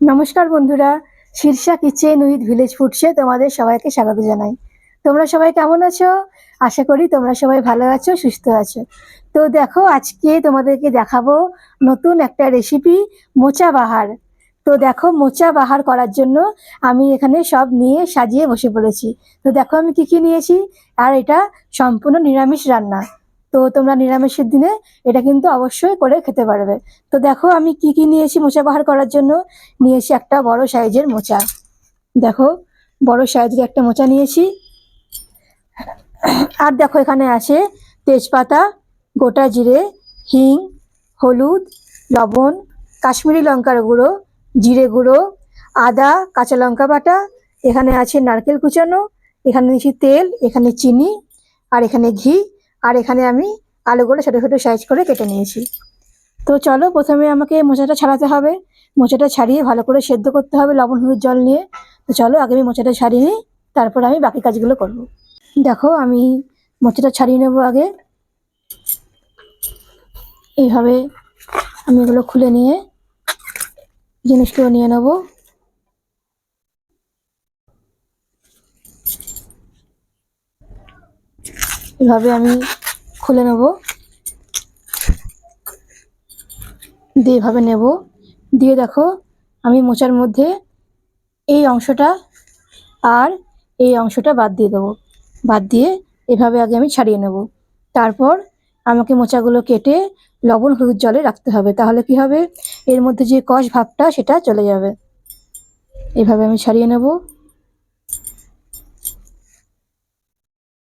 নমস্কার বন্ধুরা Shirsha kitchen with village ফুডসে তোমাদের সবাইকে স্বাগত জানাই। তোমরা সবাই কেমন আছো? আশা করি তোমরা সবাই ভালো আছো, সুস্থ আছো। তো দেখো, আজকে তোমাদেরকে দেখাবো নতুন একটা রেসিপি মোচা বাহার। তো দেখো, মোচা বাহার করার জন্য আমি এখানে সব নিয়ে সাজিয়ে বসে পড়েছি। তো দেখো আমি কি কি নিয়েছি, আর এটা সম্পূর্ণ নিরামিষ রান্না। তো তোমরা নিরামিষের দিনে এটা কিন্তু অবশ্যই করে খেতে পারবে। তো দেখো আমি কি কি নিয়েছি মোচা বাহার করার জন্য। নিয়েছি একটা বড় সাইজের মোচা। দেখো, বড় সাইজের একটা মোচা নিয়েছি। আর দেখো এখানে আছে তেজপাতা, গোটা জিরে, হিং, হলুদ, লবণ, কাশ্মীরি লঙ্কার গুঁড়ো, জিরে গুঁড়ো, আদা, কাঁচা লঙ্কা বাটা, এখানে আছে নারকেল কুচানো, এখানে নিয়েছি তেল, এখানে চিনি, আর এখানে ঘি। আর এখানে আমি আলুগুলো ছোটো ছোটো সাইজ করে কেটে নিয়েছি। তো চলো প্রথমে আমাকে মোচাটা ছাড়াতে হবে। মোচাটা ছাড়িয়ে ভালো করে সেদ্ধ করতে হবে লবণ, হলুদ জল নিয়ে। তো চলো আগে আমি মোচাটা ছাড়িয়ে নিই, তারপর আমি বাকি কাজগুলো করব। দেখো আমি মোচাটা ছাড়িয়ে নেব আগে। এইভাবে আমি এগুলো খুলে নিয়ে জিনিসগুলো নিয়ে নেব। এভাবে আমি খুলে নেব। দিয়ে এভাবে নেব। দিয়ে দেখো, আমি মোচার মধ্যে এই অংশটা আর এই অংশটা বাদ দিয়ে দেবো। বাদ দিয়ে এভাবে আগে আমি ছাড়িয়ে নেব। তারপর আমাকে মোচাগুলো কেটে লবণ হলুদ জলে রাখতে হবে। তাহলে কি হবে? এর মধ্যে যে কষ ভাবটা, সেটা চলে যাবে। এভাবে আমি ছাড়িয়ে নেব।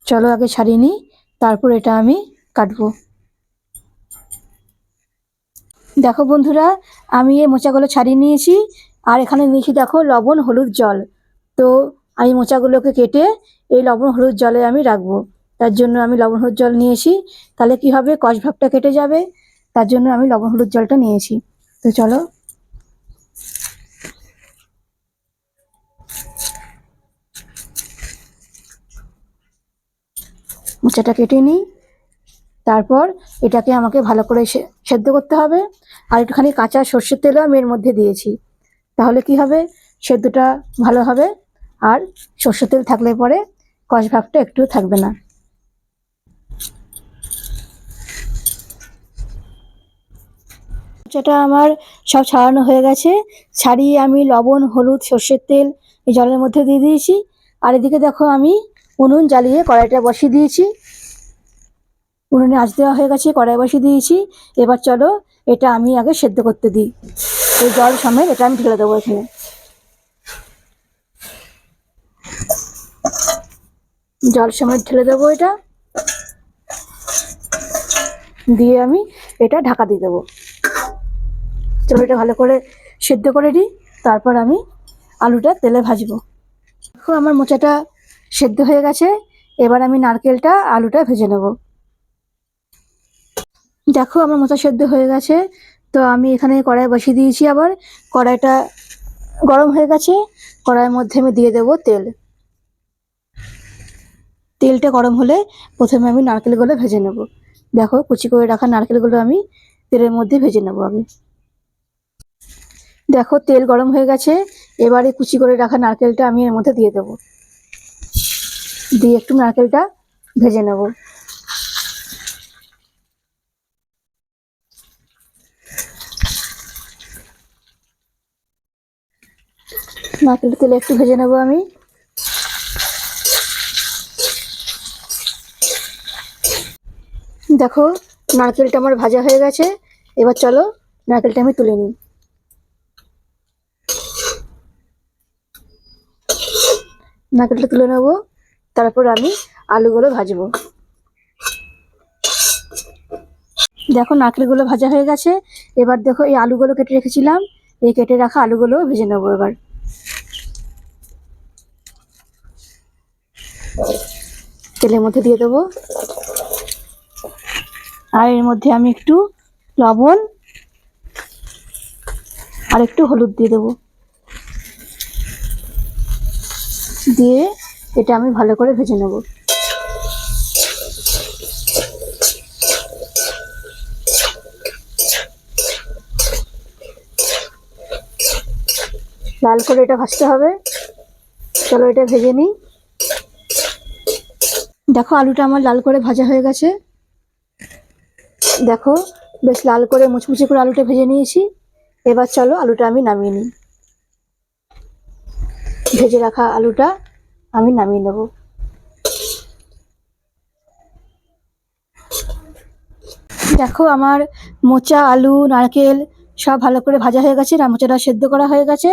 চলো আগে ছাড়িয়ে নিই। তারপর এটা আমি কাটবো। দেখো বন্ধুরা, আমি এই মোচাগুলো ছাড়িয়ে নিয়েছি, আর এখানে নিয়েছি দেখো লবণ, হলুদ জল। তো আমি মোচাগুলোকে কেটে এই লবণ, হলুদ জলে আমি রাখব। তার জন্য আমি লবণ, হলুদ জল নিয়েছি। তাহলে কি হবে? কষ ভাবটা কেটে যাবে। তার জন্য আমি লবণ, হলুদ জলটা নিয়েছি। তো চলো মোচাটা কেটে নিই। তারপর এটাকে আমাকে ভালো করে সেদ্ধ করতে হবে। আর একটুখানি কাঁচা সর্ষের তেলও আমি এর মধ্যে দিয়েছি। তাহলে কি হবে? সেদ্ধটা ভালো হবে। আর সর্ষের তেল থাকলে পরে কষ ভাবটা একটু থাকবে না। মোচাটা আমার সব ছাড়ানো হয়ে গেছে। ছাড়িয়ে আমি লবণ, হলুদ, সর্ষের তেল এই জলের মধ্যে দিয়ে দিয়েছি। আর এদিকে দেখো আমি উনুন জ্বালিয়ে কড়াইটা বসিয়ে দিয়েছি। উনুনে আঁচ দেওয়া হয়ে গেছে, কড়াই বসিয়ে দিয়েছি। এবার চলো এটা আমি আগে সেদ্ধ করতে দিই। এই জল সমেত এটা আমি ঢেলে দেবো এখানে। জল সমেত ঢেলে দেবো এটা। দিয়ে আমি এটা ঢাকা দিয়ে দেবো। চলো এটা ভালো করে সেদ্ধ করে দিই তারপর আমি আলুটা তেলে ভাজবো। আমার মোচাটা সেদ্ধ হয়ে গেছে। এবার আমি নারকেলটা, আলুটা ভেজে নেব। দেখো আমার মোচা সেদ্ধ হয়ে গেছে। তো আমি এখানে কড়াই বসিয়ে দিয়েছি আবার। কড়াইটা গরম হয়ে গেছে। কড়াইয়ের মধ্যে আমি দিয়ে দেবো তেল। তেলটা গরম হলে প্রথমে আমি নারকেলগুলো ভেজে নেব। দেখো, কুচি করে রাখা নারকেলগুলো আমি তেলের মধ্যে ভেজে নেব আগে। দেখো, তেল গরম হয়ে গেছে। এবারে কুচি করে রাখা নারকেলটা আমি এর মধ্যে দিয়ে দেবো। দিয়ে একটু নারকেলটা ভেজে নেব। নারকেল তেলে একটু ভেজে নেব আমি। দেখো, নারকেলটা আমার ভাজা হয়ে গেছে। এবার চলো নারকেলটা আমি তুলে নিই। নারকেলটা তুলে নেব। তারপর আমি আলুগুলো ভাজবো। দেখো নারকেলগুলো ভাজা হয়ে গেছে। এবার দেখো এই আলুগুলো কেটে রেখেছিলাম। এই কেটে রাখা আলুগুলো ভেজে নেব এবার। তেলের মধ্যে দিয়ে দেবো। আর এর মধ্যে আমি একটু লবণ আর একটু হলুদ দিয়ে দেবো। দিয়ে এটা আমি ভালো করে ভেজে নেব। লাল করে এটা ভাজতে হবে। চলো এটা ভেজে নিই। দেখো আলুটা আমার লাল করে ভাজা হয়ে গেছে। দেখো বেশ লাল করে মুচমুচে করে আলুটা ভেজে নিয়েছি। এবার চলো আলুটা আমি নামিয়ে নিই। ভেজে রাখা আলুটা আমি নামিয়ে নেব। দেখো আমার মোচা, আলু, নারকেল সব ভালো করে ভাজা হয়ে গেছে, আর মোচাটা সেদ্ধ করা হয়ে গেছে।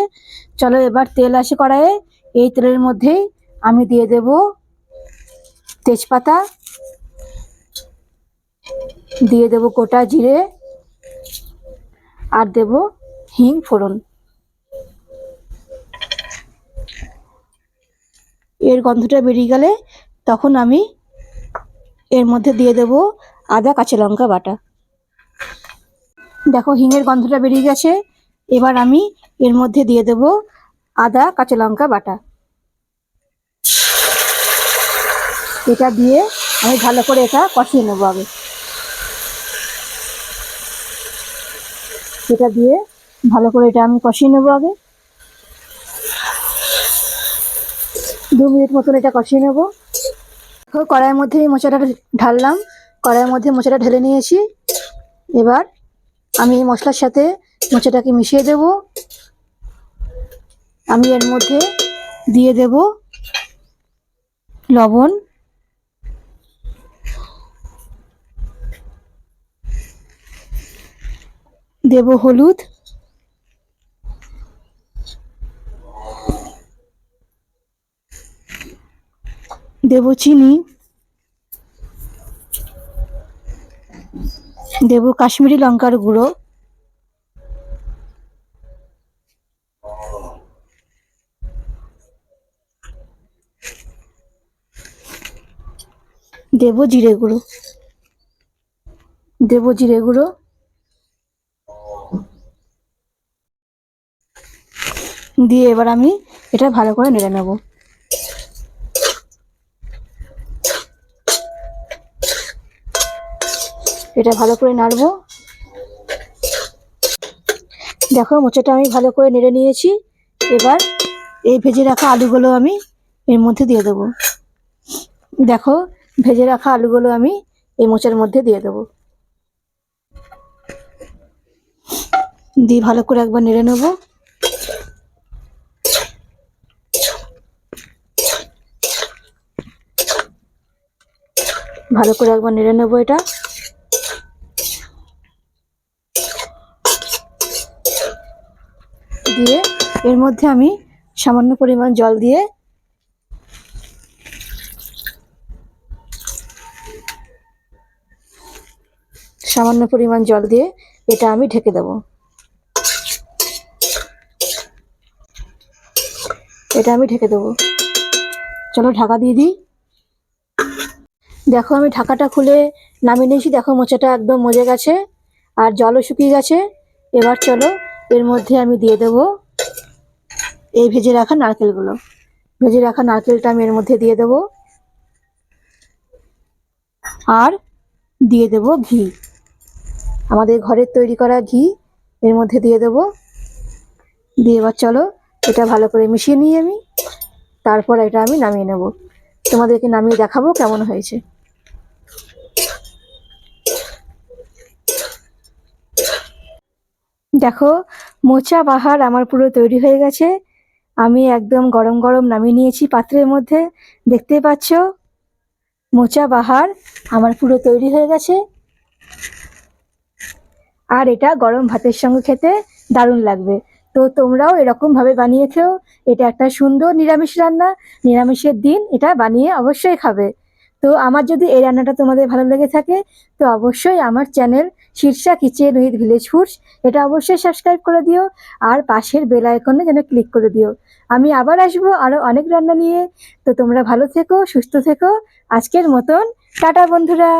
চলো এবার তেল আসে কড়াইয়ে। এই তেলের মধ্যেই আমি দিয়ে দেব তেজপাতা। দিয়ে দেব গোটা জিরে। আর দেব হিং ফোড়ন। এর গন্ধটা বেরিয়ে গেলে তখন আমি এর মধ্যে দিয়ে দেব আদা কাঁচা লঙ্কা বাটা। দেখো হিঙের গন্ধটা বেরিয়ে গেছে। এবার আমি এর মধ্যে দিয়ে দেব আদা কাঁচা লঙ্কা বাটা। এটা দিয়ে আমি ভালো করে এটা কষিয়ে নেব আগে। এটা দিয়ে ভালো করে এটা আমি কষিয়ে নেব আগে। দু মিনিট মতন এটা কষিয়ে নেব। কড়াইয়ের মধ্যে এই মোচাটা ঢাললাম। কড়াইয়ের মধ্যে মোচাটা ঢেলে নিয়েছি। এবার আমি এই মশলার সাথে মোচাটাকে মিশিয়ে দেব। আমি এর মধ্যে দিয়ে দেব লবণ। দেব হলুদ। দেব চিনি, দেব কাশ্মীরি লঙ্কার গুঁড়ো, দেব জিরে গুঁড়ো, দেব জিরে গুঁড়ো, দিয়ে এবার আমি এটা ভালো করে নেড়ে নেব। এটা ভালো করে নাড়বো। দেখো, মোচাটা আমি ভালো করে নেড়ে নিয়েছি। এবার এই ভেজে রাখা আলুগুলো আমি এর মধ্যে দিয়ে দেবো। দেখো, ভেজে রাখা আলুগুলো আমি এই মোচার মধ্যে দিয়ে দেবো। দিয়ে ভালো করে একবার নেড়ে নেব। ভালো করে একবার নেড়ে নেব এটা দিয়ে এর মধ্যে আমি সামান্য পরিমাণ জল দিয়ে সামান্য পরিমাণ জল দিয়ে এটা আমি ঢেকে দেব। এটা আমি ঢেকে দেবো। চলো ঢাকা দিয়ে দিই। দেখো আমি ঢাকাটা খুলে নামিয়ে নিয়েছি। দেখো মোচাটা একদম মজে গেছে আর জলও শুকিয়ে গেছে। এবার চলো এর মধ্যে আমি দিয়ে দেব এই ভেজে রাখা নারকেলগুলো। ভেজে রাখা নারকেলটা আমি এর মধ্যে দিয়ে দেব। আর দিয়ে দেব ঘি। আমাদের ঘরের তৈরি করা ঘি এর মধ্যে দিয়ে দেব। দিয়ে এবার চলো এটা ভালো করে মিশিয়ে নিই আমি। তারপর এটা আমি নামিয়ে নেব। তোমাদেরকে নামিয়ে দেখাবো কেমন হয়েছে। দেখো, মোচা বাহার আমার পুরো তৈরি হয়ে গেছে। আমি একদম গরম গরম নামিয়ে নিয়েছি পাত্রের মধ্যে। দেখতে পাচ্ছ? মোচা বাহার আমার পুরো তৈরি হয়ে গেছে। আর এটা গরম ভাতের সঙ্গে খেতে দারুণ লাগবে। তো তোমরাও এরকম ভাবে বানিয়ে খেও। এটা একটা সুন্দর নিরামিষ রান্না। নিরামিষের দিন এটা বানিয়ে অবশ্যই খাবে। তো আমার যদি এই রান্নাটা তোমাদের ভালো লেগে থাকে, তো অবশ্যই আমার channel Shirsha kitchen with village foods. এটা অবশ্যই সাবস্ক্রাইব করে দিও আর পাশের বেল আইকনে যেন ক্লিক করে দিও। আমি আবার আসব আরও অনেক রান্না নিয়ে। তো তোমরা ভালো থেকো, সুস্থ থেকো। আজকের মতন, টাটা বন্ধুরা।